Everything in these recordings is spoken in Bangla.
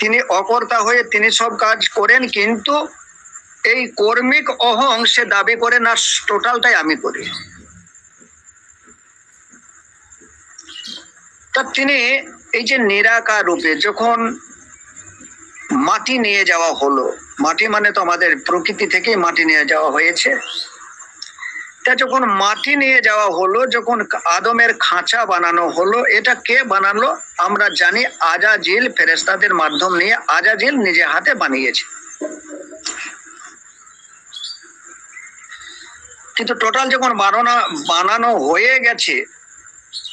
তিনি অকর্তা হয়ে তিনি সব কাজ করেন, কিন্তু এই কর্মিক অহং সে দাবি করে না, টোটালটাই আমি করি। তা তিনি এই যে নিরাকার রূপে যখন মাটি নিয়ে যাওয়া হলো, মাটি মানে তো আমাদের প্রকৃতি থেকেই মাটি নিয়ে যাওয়া হয়েছে তা যখন মাটি নিয়ে যাওয়া হলো, যখন আদমের খাঁচা বানানো হলো, এটা কে বানালো? আমরা জানি আজাজিল ফেরেস্তাদের মাধ্যম নিয়ে আজাজিল নিজে হাতে বানিয়েছে। কিন্তু টোটাল যখন বানানো বানানো হয়ে গেছে,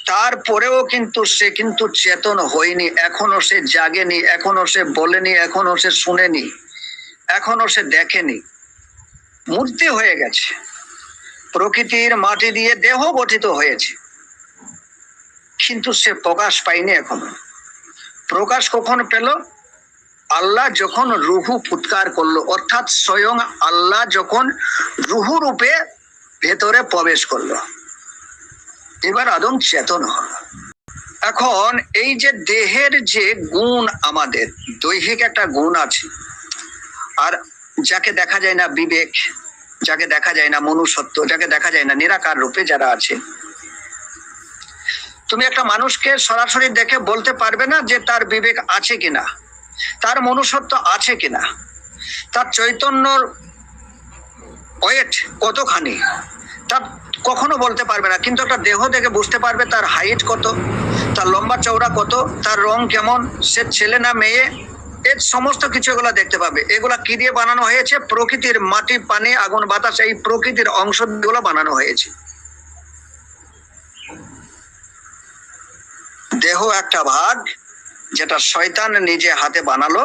তারপরেও কিন্তু সে কিন্তু চেতন হয়নি, এখনও সে জাগেনি, এখনও সে বলেনি, এখনও সে শুনেনি, এখনও সে দেখেনি। মূর্তি হয়ে গেছে। প্রকৃতির মাটি দিয়ে দেহ গঠিত হয়েছে। কিন্তু সে প্রকাশ পায়নি এখনও। প্রকাশ কখন পেল? আল্লাহ যখন রুহু ফুৎকার করল, অর্থাৎ স্বয়ং আল্লাহ যখন রুহু রূপে ভেতরে প্রবেশ করল। এবার আদম চেতন হল। এখন এই যে দেহের যে গুণ আমাদের, দৈহিক একটা গুণ আছে, আর যাকে দেখা যায় না বিবেক যাকে দেখা যায় না, মনুষ্যত্ব, যাকে দেখা যায় না, নিরাকার রূপে যারা আছে। তুমি একটা মানুষকে সরাসরি দেখে বলতে পারবে না যে তার বিবেক আছে কিনা, তার মনুষ্যত্ব আছে কিনা। তার চৈতন্যর ওয়েট কতখানি, তা কখনো বলতে পারবে না। কিন্তু একটা দেহ দেখে বুঝতে পারবে তার হাইট কত, তার লম্বা চওড়া কত, তার রং কেমন, সে ছেলে না মেয়ে এর সমস্ত কিছু এগুলা দেখতে পাবে। এগুলা কি দিয়ে বানানো হয়েছে? প্রকৃতির মাটি, পানি, আগুন, বাতাস, এই প্রকৃতির অংশগুলো বানানো হয়েছে। দেহ একটা ভাগ, যেটা শয়তান নিজে হাতে বানালো।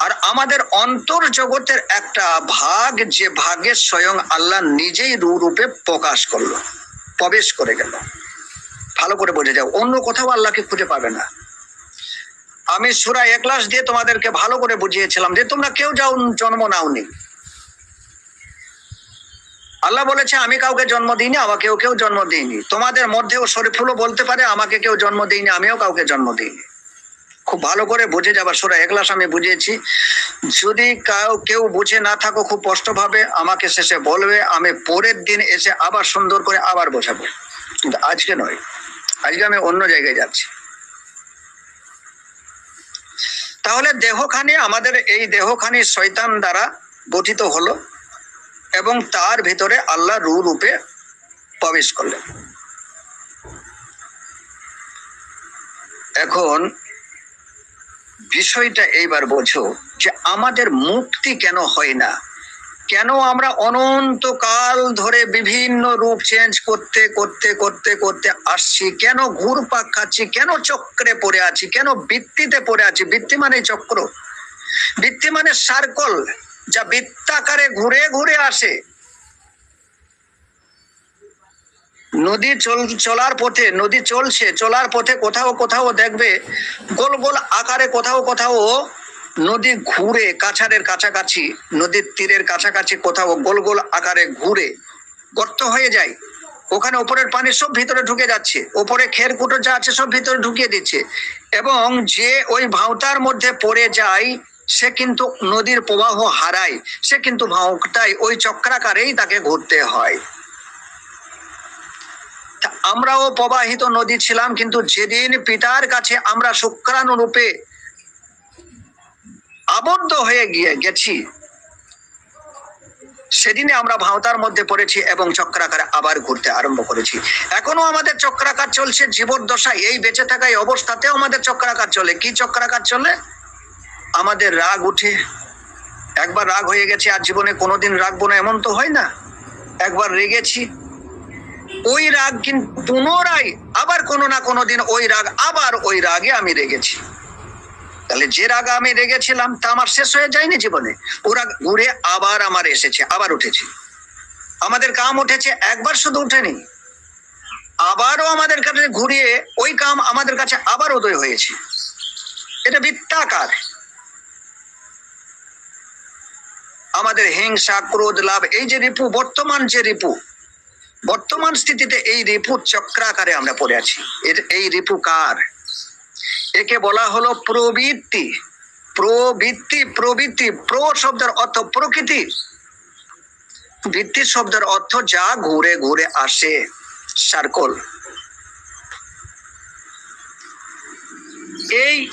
আর আমাদের অন্তর জগতের একটা ভাগ, যে ভাগে স্বয়ং আল্লাহ নিজেই রূপে প্রকাশ করল, প্রবেশ করে গেল। ভালো করে বোঝা যাও অন্য কোথাও আল্লাহকে খুঁজে পাবে না। আমি সুরা একলাস দিয়ে তোমাদেরকে ভালো করে বুঝিয়েছিলাম যে তোমরা কেউ যাও জন্ম নাওনি। আল্লাহ বলেছে, আমি কাউকে জন্ম দিইনি, আমাকেও কেউ জন্ম দিইনি। তোমাদের মধ্যেও শরীফুলও বলতে পারে, আমাকে কেউ জন্ম দিইনি, আমিও কাউকে জন্ম দিইনি। খুব ভালো করে বুঝে যাবার সুরা একলাস আমি বুঝিয়েছি। যদি কাউ কেউ বুঝে না থাকো, খুব কষ্ট ভাবে আমাকে শেষে বলবে, আমি পরের দিন এসে আবার সুন্দর করে আবার বোঝাবো। কিন্তু আজকে নয়, আজকে আমি অন্য জায়গায় যাচ্ছি। তাহলে দেহখানি আমাদের এই দেহখানি শৈতান দ্বারা গঠিত হলো এবং তার ভিতরে আল্লাহ রু রূপে প্রবেশ করলেন। এখন বিষয়টা এইবার বোঝো যে আমাদের মুক্তি কেন হয় না? কেন আমরা অনন্তকাল ধরে বিভিন্ন রূপ চেঞ্জ করতে করতে করতে করতে আসছি? কেন ঘুরপাক খাচ্ছি? কেন চক্রে পড়ে আছি? কেন বৃত্তিতে পড়ে আছি? বৃত্তি মানে চক্র। বৃত্তি মানে সার্কল যা বৃত্তাকারে ঘুরে ঘুরে আসে। নদী চল, চলার পথে, নদী চলছে, চলার পথে কোথাও কোথাও দেখবে গোল গোল আকারে কোথাও কোথাও নদী ঘুরে কাছারের কাছাকাছি, নদীর তীরের কাছাকাছি কোথাও গোল গোল আকারে ঘুরে গর্ত হয়ে যায়। ওখানে ওপরের পানি সব ভিতরে ঢুকে যাচ্ছে। ওপরে খের যা আছে সব ভিতরে ঢুকিয়ে দিচ্ছে। এবং যে ওই ভাঁওতার মধ্যে পড়ে যায়, সে কিন্তু নদীর প্রবাহ হারায়। সে কিন্তু ভাঁওটাই ওই চক্রাকারেই তাকে ঘুরতে হয়। আমরাও প্রবাহিত নদী ছিলাম, কিন্তু যেদিন পিতার কাছে আমরা শুক্রাণু রূপে আবদ্ধ হয়ে গিয়ে গেছি। সেদিনে আমরা ভাঁওতার মধ্যে পড়েছি এবং চক্রাকারে আবার ঘুরতে আরম্ভ করেছি। এখনও আমাদের চক্রাকার চলছে, জীবদ্দশা এই বেঁচে থাকা এই অবস্থাতেও আমাদের চক্রাকার চলে। কি চক্রাকার চলে? আমাদের রাগ উঠে। একবার রাগ হয়ে গেছে, আর জীবনে কোনোদিন রাখব না, এমন তো হয় না। একবার রেগেছি। ওই রাগ কিন্তু পুনরায় আবার কোনো না কোনো দিন ওই রাগ, আবার ওই রাগে আমি রেগেছি। তাহলে যে রাগ আমি রেগেছিলাম তা আমার শেষ হয়ে যায়নি জীবনে। ও রাগ ঘুরে আবার আমার এসেছে, আবার উঠেছে। আমাদের কাম উঠেছে, একবার শুধু উঠেনি। আবারও আমাদের কাছে ঘুরিয়ে ওই কাম আমাদের কাছে আবার উদয় হয়েছে। এটা বৃত্তাকার। আমাদের হিংসা, ক্রোধ, লাভ, এই যে রিপু, বর্তমান যে রিপু, বর্তমান স্থিতিতে এই রিপু চক্রাকারে আমরা পড়ে আছি। এই রিপু কার? একে বলা হলো প্রবৃত্তি। প্রবৃত্তি প্রবৃত্তি, প্র শব্দের অর্থ প্রকৃতি। বৃত্তি শব্দের অর্থ যা ঘুরে ঘুরে আসে। সার্কল। এই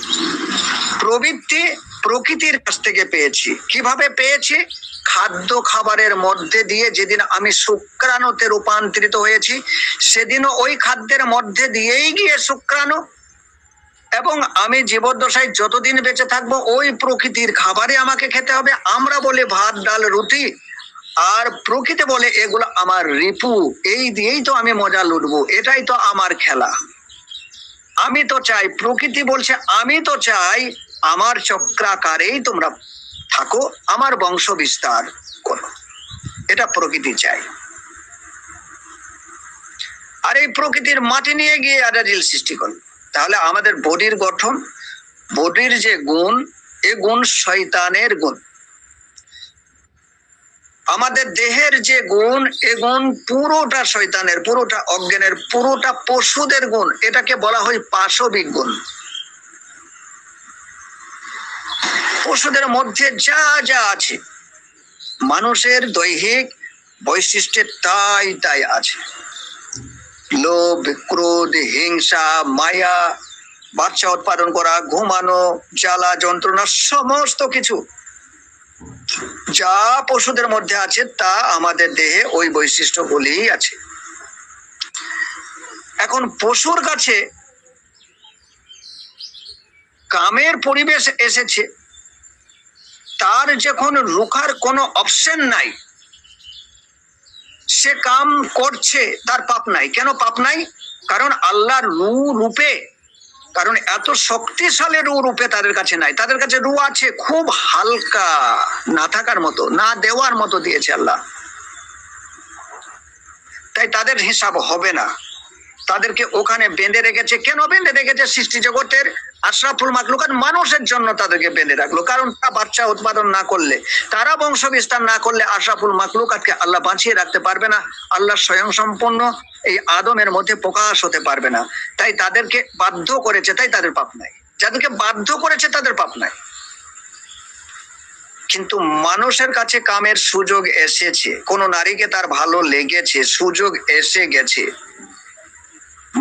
প্রবৃত্তি প্রকৃতির কাছ থেকে পেয়েছি। কীভাবে পেয়েছি? খাদ্য খাবারের মধ্যে দিয়ে যেদিন আমি শুক্রাণুতে রূপান্তরিত হয়েছি, সেদিনও ওই খাদ্যের মধ্যে দিয়েই গিয়ে শুক্রাণু এবং আমি জীবদ্দশায় যতদিন বেঁচে থাকব, ওই প্রকৃতির খাবারই আমাকে খেতে হবে। আমরা বলে ভাত, ডাল, রুটি। আর প্রকৃতি বলে এগুলো আমার রিপু। এই দিয়েই তো আমি মজা লুটবো। এটাই তো আমার খেলা। আমি তো চাই, প্রকৃতি বলছে, আমি তো চাই আমার চক্রাকারেই তোমরা থাকো, আমার বংশ বিস্তার করো। এটা প্রকৃতি চাই। আর এই প্রকৃতির মাটি নিয়ে গিয়ে আডাজিল সৃষ্টি করল। তাহলে আমাদের বডির গঠন, বডির যে গুণ, এ গুণ শয়তানের গুণ। আমাদের দেহের যে গুণ, এ গুণ পুরোটা শয়তানের, পুরোটা অজ্ঞানের, পুরোটা পশুদের গুণ, এটাকে বলা হয় পাশবিক গুণ। পশুদের মধ্যে যা যা আছে, মানুষের দৈহিক বৈশিষ্ট্যের তাই তাই আছে। লোভ, ক্রোধ, হিংসা, মায়া, বাচ্চা উৎপাদন করা, ঘুমানো, জ্বালা, যন্ত্রণা, সমস্ত কিছু যা পশুদের মধ্যে আছে, তা আমাদের দেহে ওই বৈশিষ্ট্যগুলি আছে। এখন পশুর কাছে কামের পরিবেশ এসেছে, তার যখন রুখার কোনো অপশন নাই সে কাম করছে, তার পাপ নাই। কেন পাপ নাই? কারণ আল্লাহর রু রূপে, কারণ এত শক্তিশালী রু রূপে তাদের কাছে নাই। তাদের কাছে রু আছে খুব হালকা, না থাকার মতো, না দেওয়ার মতো দিয়েছে আল্লাহ। তাই তাদের হিসাব হবে না। তাদেরকে ওখানে বেঁধে রেখেছে। কেন বেঁধে রেখেছে? সৃষ্টি জগতের আশরাফুল মাকলুকাত মানুষের জন্য তাদেরকে বেঁধে রাখল। কারণ তারা বাচ্চা উৎপাদন না করলে, তারা বংশ বিস্তার না করলে আশরাফুল মাকলুকাতকে আল্লাহ বাঁচিয়ে রাখতে পারবে না। আল্লাহ স্বয়ং সম্পন্ন এই আদমের মধ্যে প্রকাশ হতে পারবে না। তাই তাদেরকে বাধ্য করেছে, তাই তাদের পাপ নাই। যাদেরকে বাধ্য করেছে, তাদের পাপ নাই। কিন্তু মানুষের কাছে কামের সুযোগ এসেছে। কোন নারীকে তার ভালো লেগেছে, সুযোগ এসে গেছে।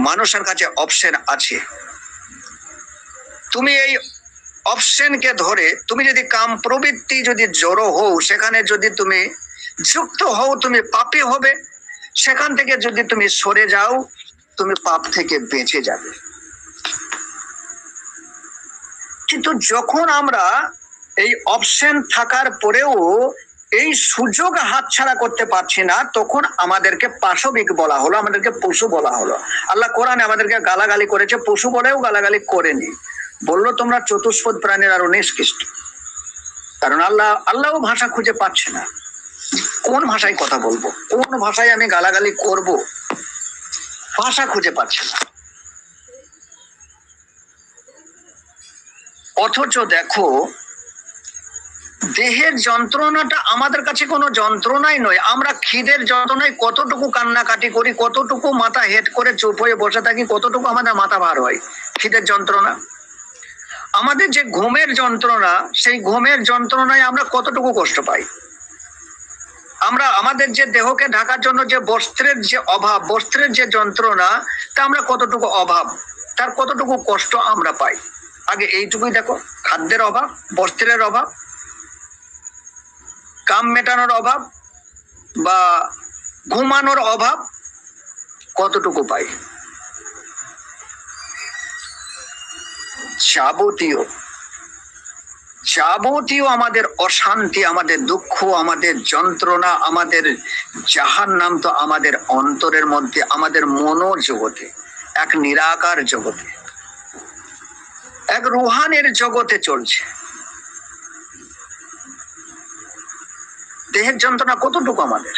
মানুষের কাছে অপশন আছে। তুমি এই অপশনকে ধরে তুমি যদি কাম প্রবৃত্তি যদি জড়ো হও, সেখানে যদি তুমি যুক্ত হও, তুমি পাপি হবে। সেখান থেকে যদি তুমি সরে যাও, তুমি পাপ থেকে বেঁচে যাবে। কিন্তু যখন আমরা এই অপশন থাকার পরেও এই সুযোগ হাতছাড়া করতে পারছি না, তখন আমাদেরকে পাশবিক বলা হলো, আমাদেরকে পশু বলা হলো। আল্লাহ কোরআনে আমাদেরকে গালাগালি করেছে, পশু বলেও গালাগালি করেনি। বলল, তোমরা চতুষ্পদ প্রাণীর আরও নিষ্কৃষ্ট। কারণ আল্লাহ, আল্লাহও ভাষা খুঁজে পাচ্ছে না। কোন ভাষায় কথা বলব? কোন ভাষায় আমি গালাগালি করব? ভাষা খুঁজে পাচ্ছে না। অথচ দেখো দেহের যন্ত্রণাটা আমাদের কাছে কোনো যন্ত্রণাই নয়। আমরা খিদের যন্ত্রণায় কতটুকু কান্নাকাটি করি, কতটুকু মাথা হেট করে চুপ হয়ে বসে থাকি, কতটুকু আমাদের মাথা ভার হয় খিদের যন্ত্রণা? আমাদের যে ঘুমের যন্ত্রণা, সেই ঘুমের যন্ত্রণায় আমরা কতটুকু কষ্ট পাই? আমরা আমাদের যে দেহকে ঢাকার জন্য যে বস্ত্রের যে অভাব, বস্ত্রের যে যন্ত্রণা, তা আমরা কতটুকু অভাব, তার কতটুকু কষ্ট আমরা পাই? আগে এইটুকুই দেখো, খাদ্যের অভাব, বস্ত্রের অভাব কাম মেটানোর অভাব বা ঘুমানোর অভাব কতটুকু পাই? যাবতীয় যাবতীয় আমাদের অশান্তি, আমাদের দুঃখ, আমাদের যন্ত্রণা, আমাদের যাহার নাম তো আমাদের অন্তরের মধ্যে, আমাদের মনোর জগতে এক নিরাকার জগতে, এক রুহানের জগতে চলছে। দেহের যন্ত্রণা কতটুকু আমাদের?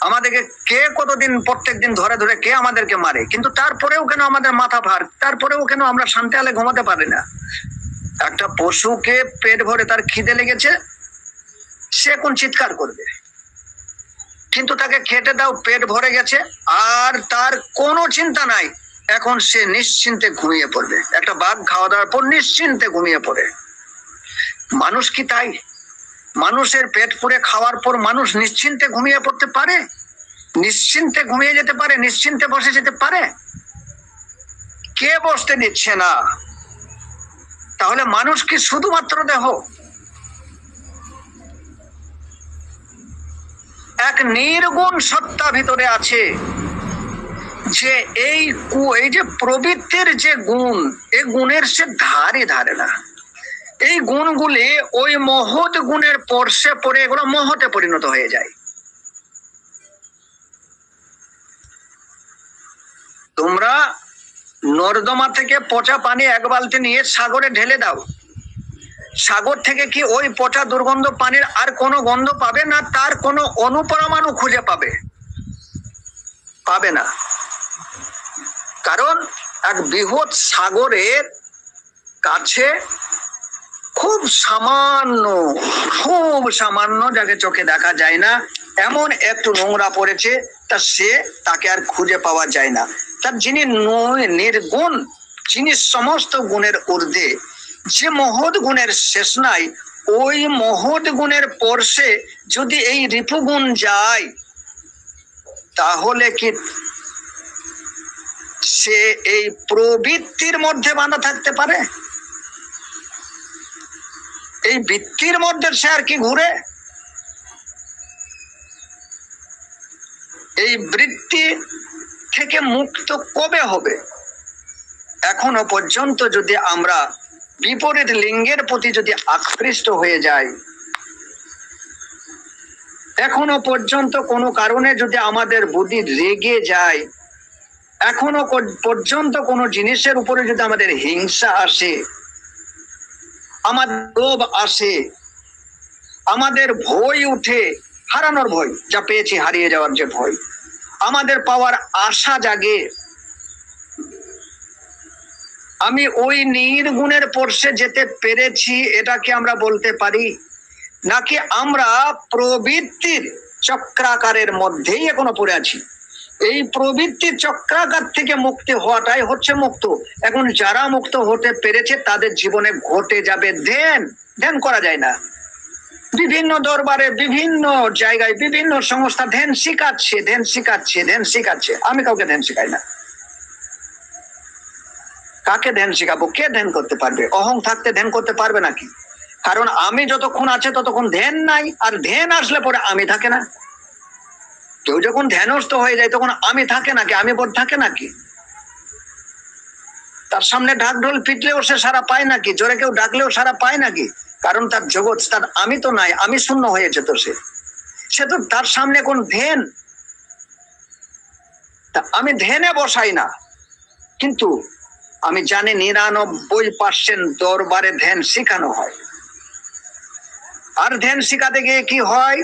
আমাদেরকে কে কতদিন, প্রত্যেক দিন ধরে ধরে কে আমাদেরকে মারে? কিন্তু তারপরেও কেন আমাদের মাথা ভার? তারপরেও কেন আমরা শান্তি আলে ঘুমাতে পারি না? একটা পশুকে পেট ভরে তার খিদে লেগেছে, সে কোন চিৎকার করবে। কিন্তু তাকে খেটে দাও, পেট ভরে গেছে, আর তার কোনো চিন্তা নাই। এখন সে নিশ্চিন্তে ঘুমিয়ে পড়বে। একটা বাঘ খাওয়া দাওয়ার পর নিশ্চিন্তে ঘুমিয়ে পড়ে। মানুষ কি তাই? মানুষের পেট পুড়ে খাওয়ার পর মানুষ নিশ্চিন্তে ঘুমিয়ে পড়তে পারে? নিশ্চিন্তে ঘুমিয়ে যেতে পারে, নিশ্চিন্তে বসে যেতে পারে? কে বসতে দিচ্ছে না? তাহলে মানুষ কি শুধুমাত্র দেহ? এক নির্গুণ সত্তা ভিতরে আছে যে এই এই যে প্রবৃত্তির যে গুণ এই গুণের সে ধারে ধারে না। এই গুণগুলি ওই মহৎ গুণের পর্ষে পড়ে এগুলো মহতে পরিণত হয়ে যায়। তোমরা নর্দমা থেকে পচা পানি এক বালতি নিয়ে সাগরে ঢেলে দাও। সাগর থেকে কি ওই পচা দুর্গন্ধ পানির আর কোনো গন্ধ পাবে না তার কোনো অনুপরমাণু খুঁজে পাবে? পাবে না। কারণ এক বৃহৎ সাগরের কাছে খুব সামান্য খুব সামান্য যাকে চোখে দেখা যায় না, এমন একটু নোংরা পড়েছে তা সে তাকে আর খুঁজে পাওয়া যায় না। তার যিনি নির্গুণ, যিনি সমস্ত গুণের ঊর্ধ্বে, যে মহৎ গুণের শেষ নাই, ওই মহৎ গুণের পর্ষে যদি এই রিপু গুণ যায়, তাহলে কি সে এই প্রবৃত্তির মধ্যে বাঁধা থাকতে পারে? এই বৃত্তির মধ্যে সে আর কি ঘুরে? এই বৃত্তি থেকে মুক্ত কবে হবে? এখনও পর্যন্ত যদি আমরা বিপরীত লিঙ্গের প্রতি যদি আকৃষ্ট হয়ে যাই, এখনও পর্যন্ত কোনো কারণে যদি আমাদের বুদ্ধি রেগে যায়, এখনও পর্যন্ত কোনো জিনিসের উপরে যদি আমাদের হিংসা আসে আমাদের লোভ আসে। আমাদের ভয় উঠে, হারানোর ভয়, যা পেয়েছি হারিয়ে যাওয়ার যে ভয়। আমাদের পাওয়ার আশা জাগে। আমি ওই নির্গুণের পর্ষে যেতে পেরেছি, এটাকে আমরা বলতে পারি নাকি আমরা প্রবৃত্তির চক্রাকারের মধ্যেই এখনও পড়ে আছি। এই প্রবৃত্তির চক্রাকার থেকে মুক্তি হওয়াটাই হচ্ছে মুক্ত। এখন যারা মুক্ত হতে পেরেছে, তাদের জীবনে ঘটে যাবে ধ্যান ধ্যান করা যায় না। বিভিন্ন দরবারে, বিভিন্ন জায়গায়, বিভিন্ন সংস্থা ধ্যান শিখাচ্ছে ধ্যান শিখাচ্ছে ধ্যান শিখাচ্ছে। আমি কাউকে ধ্যান শিখাই না। কাকে ধ্যান শিখাবো? কে ধ্যান করতে পারবে? অহং থাকতে ধ্যান করতে পারবে নাকি? কারণ আমি যতক্ষণ আছে, ততক্ষণ ধ্যান নাই। আর ধ্যান আসলে পরে আমি থাকে না। কেউ যখন ধ্যানস্থ হয়ে যায়, তখন আমি থাকে নাকি? আমি বোধ থাকে নাকি? তার সামনে ঢাক ঢোল পিটলেও সে সারা পায় নাকি? জোরে কেউ ডাকলেও সারা পায় নাকি? কারণ তার জগৎ, তার আমি তো নাই, আমি শূন্য হয়েছে তো সে। সে তো তার সামনে কোন ধ্যান? তা আমি ধ্যানে বসাই না। কিন্তু আমি জানি নিরানব্বই পার্সেন্ট দরবারে ধ্যান শেখানো হয়। আর ধ্যান শেখাতে গিয়ে কি হয়?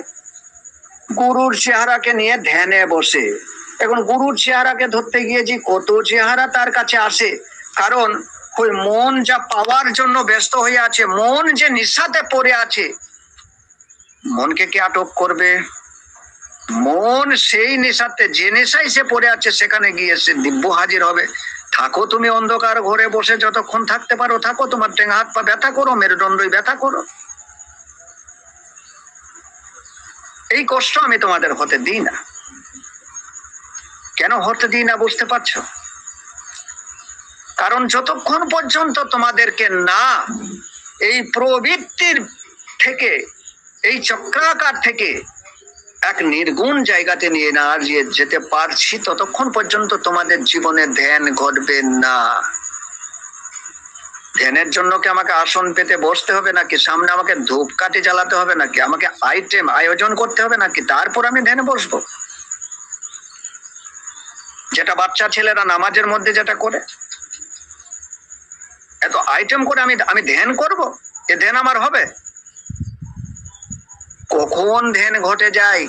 গুরুর চেহারাকে নিয়ে ধ্যানে বসে। এখন গুরুর চেহারাকে ধরতে গিয়ে যে কত চেহারা তার কাছে আসে, কারণ ওই মন যা পাওয়ার জন্য ব্যস্ত হয়ে আছে, মন যে নিঃসাতে পড়ে আছে, মনকে কে আটক করবে? মন সেই নেশাতে, যে নেশায় সে পড়ে আছে, সেখানে গিয়ে সে দিব্য হাজির হবে। থাকো তুমি অন্ধকার ঘরে বসে, যতক্ষণ থাকতে পারো থাকো, তোমার টেঙা হাত পা ব্যথা করো, মেরুদণ্ডই ব্যথা করো। এই কষ্ট আমি তোমাদের হতে দিই না। কেন হতে দিই না বুঝতে পারছ? কারণ যতক্ষণ পর্যন্ত তোমাদেরকে না এই প্রবৃত্তির থেকে, এই চক্রাকার থেকে এক নির্গুণ জায়গাতে নিয়ে না যেতে পারছি, ততক্ষণ পর্যন্ত তোমাদের জীবনে ধ্যান ঘটবে না। ধ্যানের জন্য কি আমাকে আসন পেতে বসতে হবে নাকি? সামনে আমাকে ধূপকাঠি জ্বালাতে হবে নাকি? আমাকে আইটেম আয়োজন করতে হবে নাকি? তারপর আমি ধ্যানে বসবো। যেটা বাচ্চা ছেলেরা নামাজের মধ্যে যেটা করে, এত আইটেম করে আমি আমি ধ্যান করব? এ ধ্যান আমার হবে? কখন ধ্যান ঘটে যায়?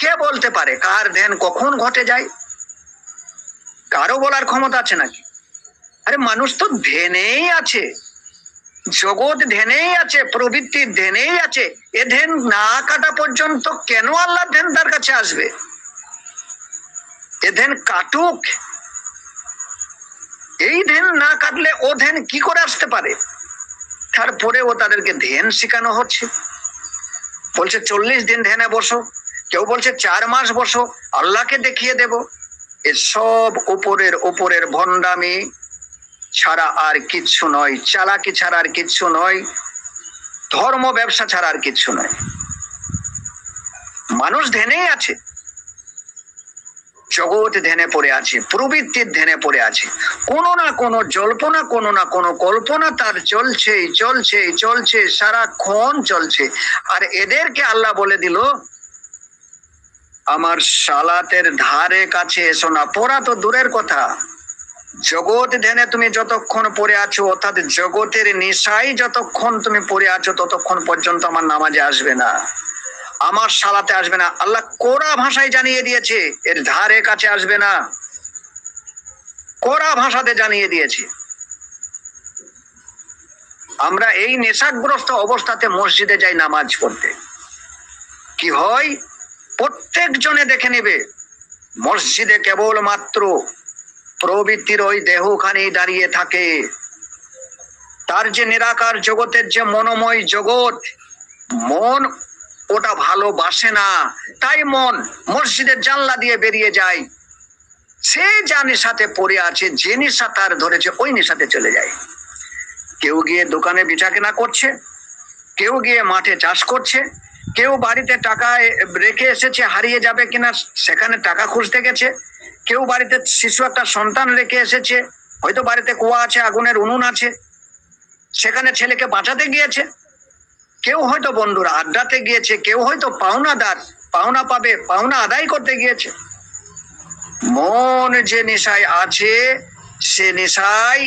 কে বলতে পারে? কার ধ্যান কখন ঘটে যায়? কারও বলার ক্ষমতা আছে নাকি? আরে মানুষ তো ধ্যানেই আছে। জগৎ ধ্যানেই আছে, প্রবৃত্তি ধ্যানেই আছে। এ ধ্যান না কাটা পর্যন্ত কেন আল্লাহ ধ্যান তার কাছে আসবে? এ ধ্যান কাটুক। এই ধ্যান না কাটলে ও ধ্যান কি করে আসতে পারে? তারপরে ও তাদেরকে ধ্যান শেখানো হচ্ছে। বলছে, চল্লিশ দিন ধ্যানে বসো। কেউ বলছে, চার মাস বসো। আল্লাহকে দেখিয়ে দেব। এসব উপরের উপরের ভণ্ডামি ছাড়া আর কিচ্ছু নয়। চালাকি ছাড়া আর কিচ্ছু নয়। ধর্ম ব্যবসা ছাড়া আর কিচ্ছু নয়। মানুষ ধ্যানেই আছে। জগৎ ধ্যানে পড়ে আছে, প্রবৃত্তির ধ্যানে পড়ে আছে। কোনো না কোনো জল্পনা, কোনো না কোনো কল্পনা তার চলছেই চলছেই, চলছে, সারাক্ষণ চলছে। আর এদেরকে আল্লাহ বলে দিল, আমার সালাতের ধারে কাছে এসো না, পড়া তো দূরের কথা। জগৎ ধ্যানে তুমি যতক্ষণ পড়ে আছো, অর্থাৎ জগতের নেশাই যতক্ষণ তুমি পড়ে আছো, ততক্ষণ পর্যন্ত আমার নামাজে আসবে না। আমার সালাতে আসবে না। আল্লাহ কোরা ভাষায় জানিয়ে দিয়েছে, এর ধারে কাছে আসবে না। কোরা ভাষাতে জানিয়ে দিয়েছে। আমরা এই নেশাগ্রস্ত অবস্থাতে মসজিদে যাই নামাজ পড়তে। কি হয়? প্রত্যেক জনে দেখে নেবে, মসজিদে কেবল মাত্র প্রবৃত্তির ওই দেহখানি দাঁড়িয়ে থাকে। তার যে নিরাকার জগতের যে মনোময় জগৎ, মন ওটা ভালোবাসে না। তাই মন মসজিদের জানলা দিয়ে বেরিয়ে যায়। সে যা নেশাতে পড়ে আছে, যে নেশা তার ধরেছে, ওই নেশাতে চলে যায়। কেউ গিয়ে দোকানে বেচা কেনা করছে, কেউ গিয়ে মাঠে চাষ করছে, কেউ বাড়িতে টাকা রেখে এসেছে, হারিয়ে যাবে কিনা, সেখানে টাকা খুঁজতে গেছে। কেউ বাড়িতে শিশু একটা সন্তান রেখে এসেছে, হয়তো বাড়িতে কুয়া আছে, আগুনের উনুন আছে, সেখানে ছেলেকে বাঁচাতে গিয়েছে। কেউ হয়তো বন্ধুরা আড্ডাতে গিয়েছে, কেউ হয়তো পাওনাদার, পাওনা পাবে, পাওনা আদায় করতে গিয়েছে। মন যে নেশায় আছে, সে নেশায়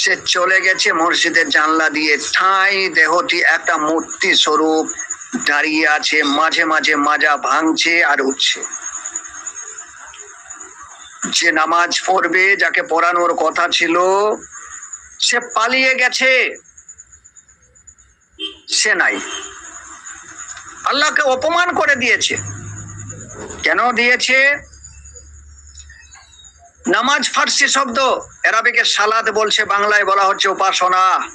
সে চলে গেছে মসজিদের জানলা দিয়ে। ঠাঁই দেহটি একটা মূর্তি স্বরূপ দাঁড়িয়ে আছে, মাঝে মাঝে মাজা ভাঙছে আর উঠছে। যে নামাজ পড়বে, যাকে পড়ানোর কথা ছিল, সে পালিয়ে গেছে। সে নাই। আল্লাহকে অপমান করে দিয়েছে। কেন দিয়েছে? নামাজ ফার্সি শব্দ, এরাবিকে সালাদ বলছে, বাংলায় বলা হচ্ছে উপাসনা।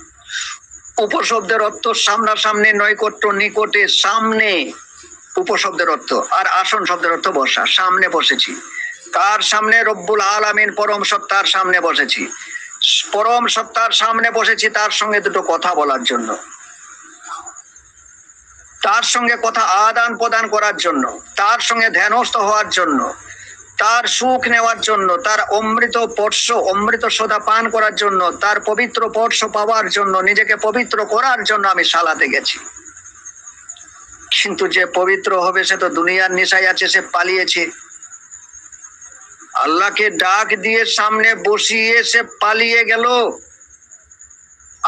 উপশব্দের অর্থ সামনাসামনি, নৈকট্য, নিকটে, সামনে। উপশব্দের অর্থ, আর আসন শব্দের অর্থ বসা, সামনে বসেছি। কার সামনে রব্বুল আলামিন পরম সত্তার সামনে বসেছি। পরম সত্তার সামনে বসেছি তার সঙ্গে দুটো কথা বলার জন্য। তার সঙ্গে কথা আদান প্রদান করার জন্য, তার সঙ্গে ধ্যানস্থ হওয়ার জন্য, তার সুখ নেওয়ার জন্য, তার অমৃত পর্শ অমৃত সদা পান করার জন্য, তার পবিত্র পর্শ পাওয়ার জন্য, নিজেকে পবিত্র করার জন্য আমি সালাতে গেছি। কিন্তু যে পবিত্র হবে সে তো দুনিয়ার নেশায় আছে, সে পালিয়েছে। আল্লাহকে ডাক দিয়ে সামনে বসিয়ে সে পালিয়ে গেল।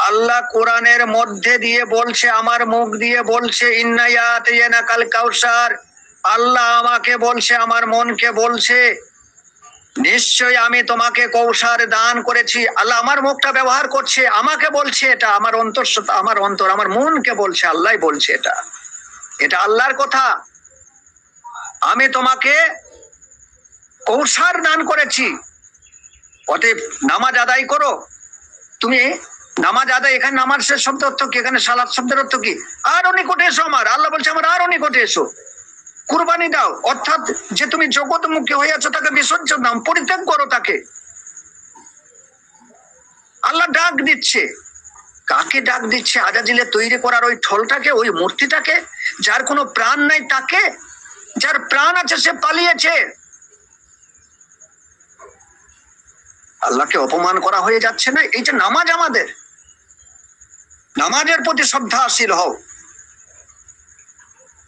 আল্লাহ কোরআনের মধ্যে দিয়ে বলছে, আমার মুখ দিয়ে বলছে ইন্নায়াত কাল কাউসার। আল্লাহ আমাকে বলছে, আমার মনকে বলছে, নিশ্চয় আমি তোমাকে কৌসার দান করেছি। আল্লাহ আমার মুখটা ব্যবহার করছে, আমাকে বলছে এটা। আমার অন্তর আমার অন্তর, আমার মনকে বলছে আল্লাহ বলছে এটা। এটা আল্লাহর কথা। আমি তোমাকে কৌসার দান করেছি। অতএব নামাজ আদায় করো। তুমি নামাজ আদায়, এখানে নামাজ শব্দ অর্থ কি? এখানে সালাদ শব্দের অর্থ কি? আরও নিকটে এসো আমার। আল্লাহ বলছে আমার, আরও নিকটে এসো। কুরবানি দাও। অর্থাৎ যে তুমি জগৎমুখী হয়ে আছো তাকে বিসর্জন দাও, পরিত্যাগ করো তাকে। আল্লাহ ডাক দিচ্ছে। কাকে ডাক দিচ্ছে? আজাজিলে তৈরি করার ওই ঠলটাকে, ওই মূর্তিটাকে, যার কোনো প্রাণ নাই তাকে, যার প্রাণ আছে সে পালিয়েছে। আল্লাহকে অপমান করা হয়ে যাচ্ছে না, এই যে নামাজ আমাদের। নামাজের প্রতি শ্রদ্ধাশীল হও।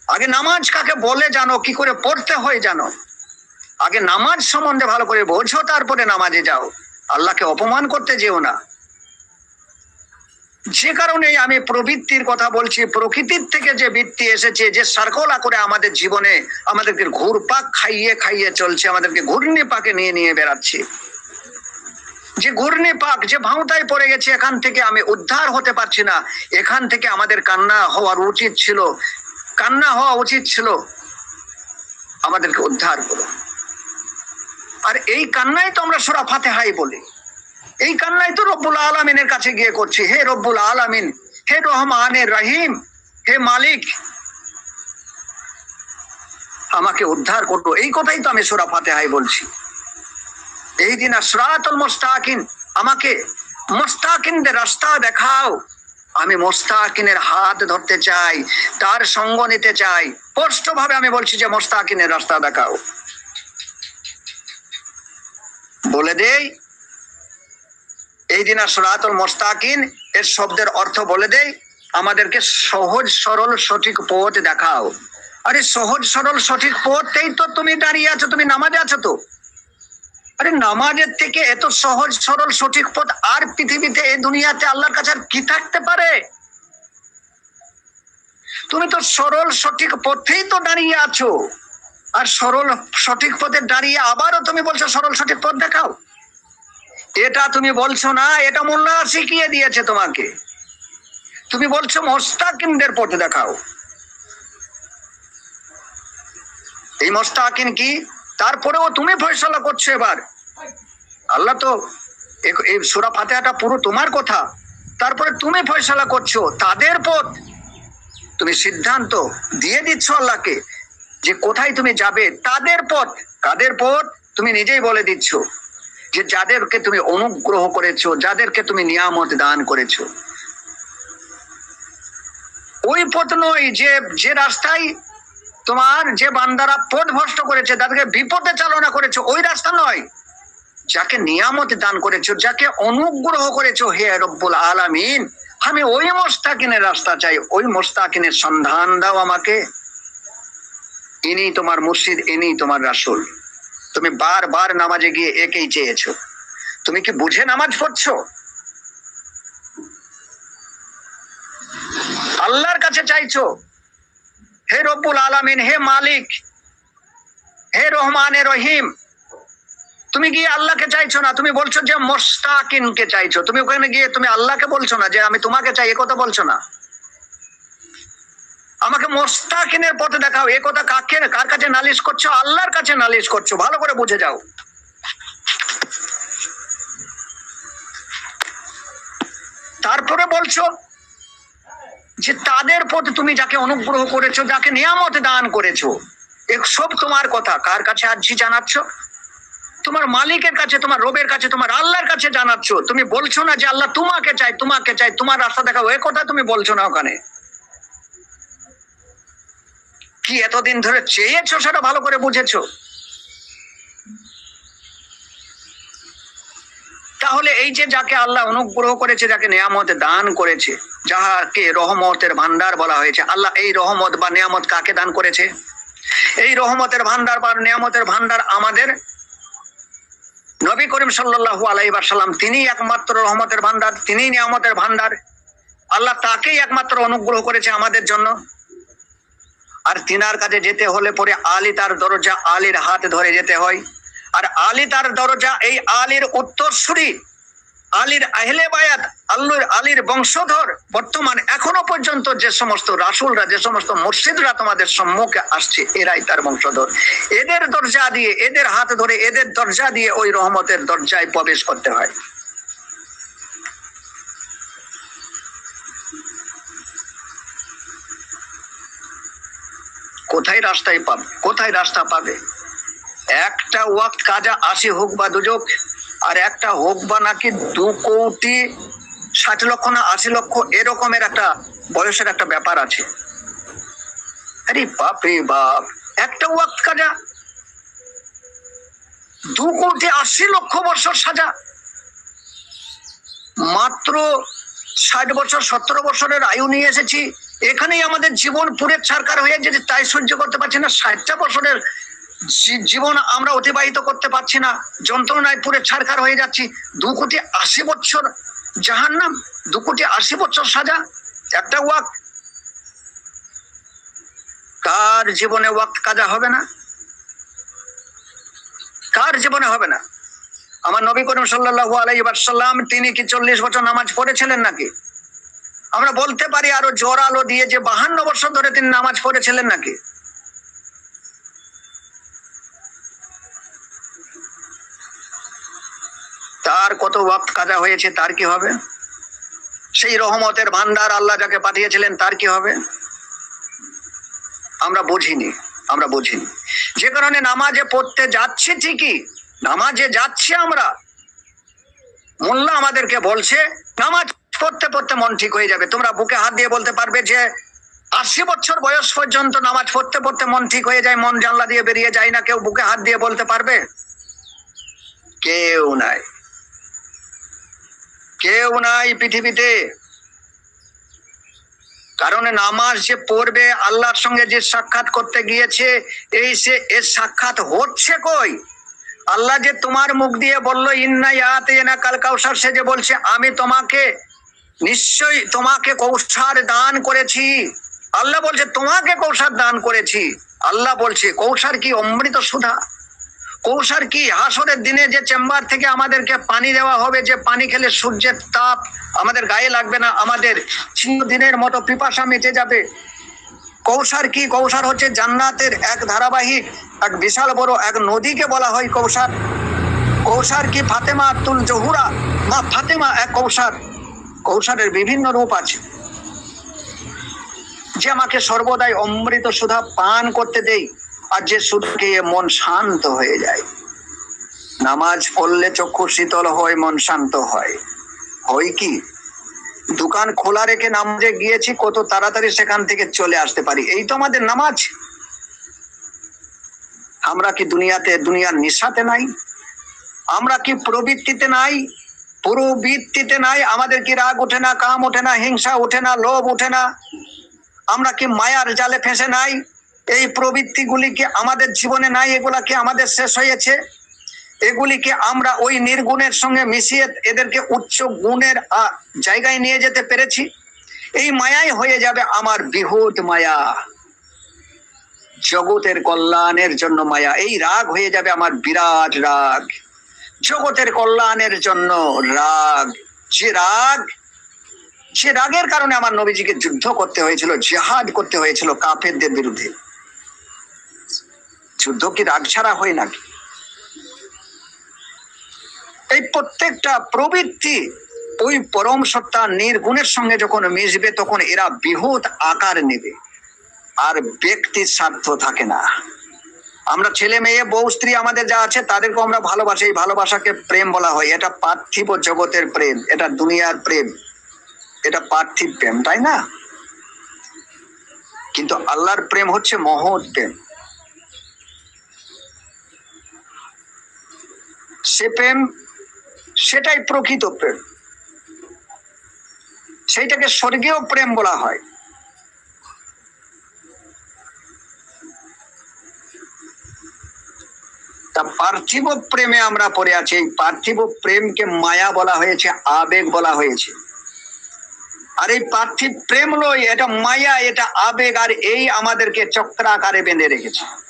আগে নামাজ কাকে বলে জানো, কি করে পড়তে হয় জানো? আগে নামাজ সম্বন্ধে ভালো করে বোঝো, তারপরে নামাজে যাও। আল্লাহকে অপমান করতে যেও না। যে কারণে আমি প্রবৃত্তির কথা বলছি, প্রকৃতির থেকে যে বৃত্তি এসেছে, যে সার্কলা করে আমাদের জীবনে আমাদেরকে ঘুরপাক খাইয়ে খাইয়ে চলছে, আমাদেরকে ঘূর্ণি পাকে নিয়ে নিয়ে বেড়াচ্ছে। যে ঘূর্ণি পাক, যে ভাঁওতায় পড়ে গেছে, এখান থেকে আমি উদ্ধার হতে পারছি না। এখান থেকে আমাদের কান্না হওয়ার উচিত ছিল। কান্না হওয়া উচিত ছিল। আমাদেরকে উদ্ধার করো আর এই কান্নাই তো আমরা সোরা ফাতে হাই বলি। এই কান্নাই তো রব্বুল আলমিনের কাছে গিয়ে করছি। হে রব্বুল আলমিন, হে রহমানের রহিম, হে মালিক, আমাকে উদ্ধার করব এই কথাই তো আমি সুরা ফাতেহাই বলছি। এই দিন আসরাতুল মোস্তাকিন, আমাকে মুস্তাকিনদের রাস্তা দেখাও। আমি মোস্তাকিনের হাত ধরতে চাই, তার সঙ্গ নিতে চাই। স্পষ্ট ভাবে আমি বলছি যে মোস্তাকিনের রাস্তা দেখাও। বলে দেই, এই দিন আসরাতুল মোস্তাকিন, এর শব্দের অর্থ বলে দেই, আমাদেরকে সহজ, সরল, সঠিক পথ দেখাও। আরে সহজ, সরল, সঠিক পথেই তো তুমি দাঁড়িয়ে আছো, তুমি নামাজে আছো তো। আরে নামাজের থেকে এত সহজ, সরল, সঠিক পথ আর পৃথিবীতে, এই দুনিয়াতে আল্লাহর কাছে আর কি থাকতে পারে? তুমি তো সরল, সঠিক পথেই তো দাঁড়িয়ে আছো। আর সরল, সঠিক পথে দাঁড়িয়ে আবারও তুমি বলছো, সরল, সঠিক পথ দেখাও। এটা তুমি বলছো না, এটা মোল্লা শিখিয়ে দিয়েছে তোমাকে। তুমি বলছো, মোস্তাকিমদের পথ দেখাও। এই মোস্তাকিন কি? তারপরেও তুমি ফয়সলা করছ এবার। আল্লাহ তো এই সুরা ফাতেহাটা পুরো তোমার কথা। তারপরে তুমি ফয়সলা করছ, তাদের পথ। তুমি সিদ্ধান্ত দিয়ে দিচ্ছ আল্লাহকে যে কোথায় তুমি যাবে, তাদের পথ। কাদের পথ? তুমি নিজেই বলে দিচ্ছ যে যাদেরকে তুমি অনুগ্রহ করেছ, যাদেরকে তুমি নিয়ামত দান করেছ। ওই পথ নয় যে যে রাস্তায় তোমার যে বান্দারা পথ ভ্রষ্ট করেছে, তাদেরকে বিপদে চালনা করেছে, ওই রাস্তা নয়। যাকে নিয়ামত দান করেছ, যাকে অনুগ্রহ করেছ, হে রব্বুল আলামিন, আমি ওই মোস্তাকিনের রাস্তা চাই, ওই মোস্তাকিনের সন্ধান দাও আমাকে। ইনি তোমার মুর্শিদ ইনি তোমার রাসূল। তুমি বারবার নামাজে গিয়ে একেই চেয়েছো। তুমি কি বুঝে নামাজ পড়ছো? আল্লাহর কাছে চাইছো? হে রব্বুল আলামিন, হে মালিক, হে রহমানে রহিম, তুমি গিয়ে আল্লাহকে চাইছো না, তুমি বলছো যে মোস্তাকিনকে চাইছো। তুমি ওখানে গিয়ে তুমি আল্লাহকে বলছো না যে আমি তোমাকে চাই, এ কথা বলছো না। আমাকে মোস্তাকিনের পথে দেখাও, এ কথা কাকে, কার কাছে নালিশ করছ? আল্লাহর কাছে নালিশ করছ, ভালো করে বুঝে যাও। তারপরে বলছো যে তাদের পথে তুমি যাকে অনুগ্রহ করেছ, যাকে নিয়ামত দান করেছ সব তোমার কথা। কার কাছে আর্জি জানাচ্ছ? তোমার মালিকের কাছে, তোমার রবের কাছে, তোমার আল্লাহর কাছে জানাচ্ছ। তুমি বলছো না যে আল্লাহ তোমাকে চাই তোমাকে চাই তোমার রাস্তা দেখাও এ কথা তুমি বলছো না ওখানে? কি এতদিন ধরে চেয়েছো সেটা ভালো করে বুঝেছ? তাহলে এই যে যাকে আল্লাহ অনুগ্রহ করেছে, যাকে নিয়ামত দান করেছে, যাহাকে রহমতের ভান্ডার বলা হয়েছে, আল্লাহ এই রহমত বা নিয়ামত কাকে দান করেছে? এই রহমতের ভান্ডার বা নিয়ামতের ভান্ডার আমাদের নবী করিম সাল্লাল্লাহু আলাইহি ওয়াসাল্লাম তিনি একমাত্র রহমতের ভান্ডার তিনি নিয়ামতের ভান্ডার আল্লাহ তাকেই একমাত্র অনুগ্রহ করেছে আমাদের জন্য। আর তিনার কাছে যেতে হলে পরে আলী তার দরজা আলীর হাত ধরে যেতে হয়। আর আলী তার দরজা, এই আলীর উত্তরসূরি, আলীর আহলে বায়াত, আল্লুর আলীর বংশধর, বর্তমান এখনও পর্যন্ত যে সমস্ত রাসুলরা, যে সমস্ত মসজিদরা তোমাদের সম্মুখে আসছে, এরাই তার বংশধর। এদের দরজা দিয়ে, এদের হাত ধরে, এদের দরজা দিয়ে ওই রহমতের দরজায় প্রবেশ করতে হয়। কোথায় রাস্তায় পাবে? কোথায় রাস্তা পাবে? একটা ওয়াক্ত কাজা আশি হোক বা দুযোগ আর একটা হোক বা নাকি দু কোটি ষাট লক্ষ না আশি লক্ষ এরকমের একটা বয়সের একটা ব্যাপার আছে। আরে বাপ রে বাপ, একটা ওয়াক্ত কাজা দু কোটি আশি লক্ষ বছর সাজা। মাত্র ষাট বছর, সতেরো বছরের আয়ু নিয়ে এসেছি। এখানেই আমাদের জীবন পুরে ছারকার হয়ে যেতে তাই সহ্য করতে পারছি না। ষাটটা বছরের জীবন আমরা অতিবাহিত করতে পারছি না। যন্ত্রণায় পুরে ছাড়খার হয়ে যাচ্ছি। দু কোটি আশি বছর জাহান নাম দু কোটি আশি বছর সাজা, একটা ওয়াক কার জীবনে ওয়াক্ত কাজা হবে না? কার জীবনে হবে না? আমার নবী করিম সাল্লাল্লাহু আলাইহি ওয়াসাল্লাম, তিনি কি চল্লিশ বছর নামাজ পড়েছিলেন নাকি? আমরা বলতে পারি আরও জোরালো দিয়ে যে বাহান্ন বছর ধরে তিনি নামাজ পড়েছিলেন নাকি? যার কত ওয়াক্ত কাজা হয়েছে, তার কি হবে? সেই রহমতের ভান্ডার আল্লাহ যাকে পাঠিয়েছিলেন, তার কি হবে? আমরা বুঝিনি আমরা বুঝিনি। যে কারণে নামাজে পড়তে যাচ্ছে ঠিকই, নামাজে যাচ্ছে আমরা। মোল্লা আমাদেরকে বলছে, নামাজ পড়তে পড়তে মন ঠিক হয়ে যাবে। তোমরা বুকে হাত দিয়ে বলতে পারবে যে, আশি বছর বয়স পর্যন্ত নামাজ পড়তে পড়তে মন ঠিক হয়ে যায়, মন জানলা দিয়ে বেরিয়ে যায় না, কেউ বুকে হাত দিয়ে বলতে পারবে? কেউ নাই। কেউ নাই পৃথিবীতে। কারণ নামাজ যে পড়বে, আল্লাহর সঙ্গে যে সাক্ষাৎ করতে গিয়েছে, এই সে এর সাক্ষাৎ হচ্ছে কই? আল্লাহ যে তোমার মুখ দিয়ে বলল, ইন্না কাল কাউসার সে যে বলছে, আমি তোমাকে নিশ্চয়ই তোমাকে কৌসার দান করেছি। আল্লাহ বলছে, তোমাকে কৌসার দান করেছি। আল্লাহ বলছে কৌসার কি অমৃত সুধা? কৌসার কি? হাসরের দিনে যে চেম্বার থেকে আমাদেরকে পানি দেওয়া হবে, যে পানি খেলে সূর্যের তাপ আমাদের গায়ে লাগবে না, আমাদের দিনের মতো পিপাসা মিটে যাবে। কৌসার কি? কৌসার হচ্ছে জান্নাতের এক ধারাবাহিক, এক বিশাল বড় এক নদীকে বলা হয় কৌসার কৌসার কি? ফাতেমা আব্দুল জহুরা? মা ফাতেমা এক কৌসার কৌসারের বিভিন্ন রূপ আছে। যে আমাকে সর্বদাই অমৃত সুধা পান করতে দেই। আর যে সুদকে মন শান্ত হয়ে যায়। নামাজ পড়লে চক্ষু শীতল হয়, মন শান্ত হয়। হয় কি? দোকান খোলা রেখে নামাজে গিয়েছি, কত তাড়াতাড়ি সেখান থেকে চলে আসতে পারি। এই তো আমাদের নামাজ। আমরা কি দুনিয়াতে দুনিয়ার নিশাতে নাই? আমরা কি প্রবৃত্তিতে নাই? প্রবৃত্তিতে নাই, আমাদের কি রাগ ওঠে না, কাম ওঠে না, হিংসা ওঠে না, লোভ ওঠে না? আমরা কি মায়ার জালে ফেঁসে নাই? এই প্রবৃত্তিগুলি কি আমাদের জীবনে নাই এগুলা কি আমাদের শেষ হয়েছে। এগুলিকে আমরা ওই নির্গুণের সঙ্গে মিশিয়ে এদেরকে উচ্চ গুণের জায়গায় নিয়ে যেতে পেরেছি। এই মায়াই হয়ে যাবে আমার বিহুত মায়া। জগতের কল্যাণের জন্য মায়া। এই রাগ হয়ে যাবে আমার বিরাট রাগ। জগতের কল্যাণের জন্য রাগ। যে রাগ, যে রাগের কারণে আমার নবীজিকে যুদ্ধ করতে হয়েছিল, জেহাদ করতে হয়েছিল কাফেরদের বিরুদ্ধে। যুদ্ধ কি রাগ ছাড়া হয় নাকি? এই প্রত্যেকটা প্রবৃত্তি ওই পরম সত্তা নির্গুণের সঙ্গে যখন মিশবে, তখন এরা বৃহৎ আকার নেবে। আর ব্যক্তির স্বার্থ থাকে না। আমরা ছেলে মেয়ে, বউ, স্ত্রী আমাদের যা আছে তাদেরকে আমরা ভালোবাসি। এই ভালোবাসাকে প্রেম বলা হয়। এটা পার্থিব জগতের প্রেম। এটা দুনিয়ার প্রেম। এটা পার্থিব প্রেম, তাই না? কিন্তু আল্লাহর প্রেম হচ্ছে মহৎ প্রেম। সে প্রেম, সেটাই প্রকৃত প্রেম। সেইটাকে স্বর্গীয় প্রেম বলা হয়। তা পার্থিব প্রেমে আমরা পড়ে আছি। এই পার্থিব প্রেমকে মায়া বলা হয়েছে, আবেগ বলা হয়েছে। আর এই পার্থিব প্রেম লই এটা মায়া, এটা আবেগ, আর এই আমাদেরকে চক্রাকারে বেঁধে রেখেছে।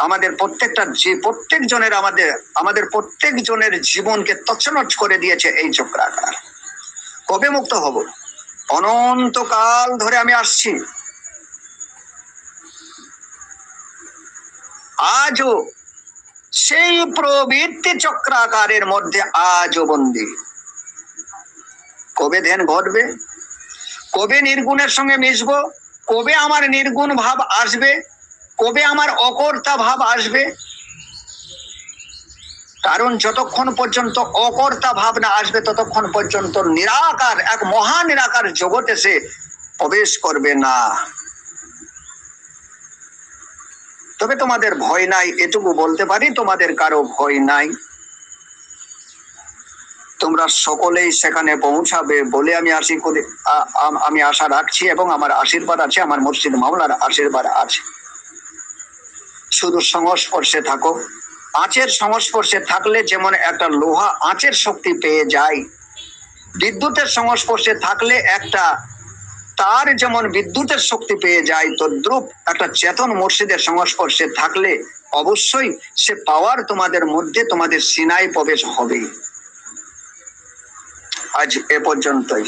আমাদের প্রত্যেকটা যে প্রত্যেক জনের আমাদের আমাদের প্রত্যেক জনের জীবনকে তছনছ করে দিয়েছে এই চক্রাকার। কবে মুক্ত হব? অনন্তকাল ধরে আমি আসছি। আজও সেই প্রবৃত্তি চক্রাকারের মধ্যে আজও বন্দী। কবে ধ্যান ঘটবে? কবে নির্গুণের সঙ্গে মিশবো? কবে আমার নির্গুণ ভাব আসবে? কবে আমার অকর্তা ভাব আসবে? কারণ যতক্ষণ পর্যন্ত অকর্তা ভাবনা আসবে, ততক্ষণ পর্যন্ত নিরাকার, এক মহা নিরাকার জগতে সে প্রবেশ করবে না। তবে তোমাদের ভয় নাই, এটুকু বলতে পারি, তোমাদের কারও ভয় নাই। তোমরা সকলেই সেখানে পৌঁছাবে বলে আমি আশি আমি আশা রাখছি এবং আমার আশীর্বাদ আছে, আমার মসজিদ মামলার আশীর্বাদ আছে। শুধু সংস্পর্শে থাকো। আঁচের সংস্পর্শে থাকলে যেমন একটা লোহা আঁচের শক্তি পেয়ে যায়, বিদ্যুতের সংস্পর্শে থাকলে একটা তার যেমন বিদ্যুতের শক্তি পেয়ে যায়, তদ্রুপ একটা চেতন মসজিদের সংস্পর্শে থাকলে অবশ্যই সে পাওয়ার তোমাদের মধ্যে তোমাদের সিনাই প্রবেশ হবে। আজ এ পর্যন্তই।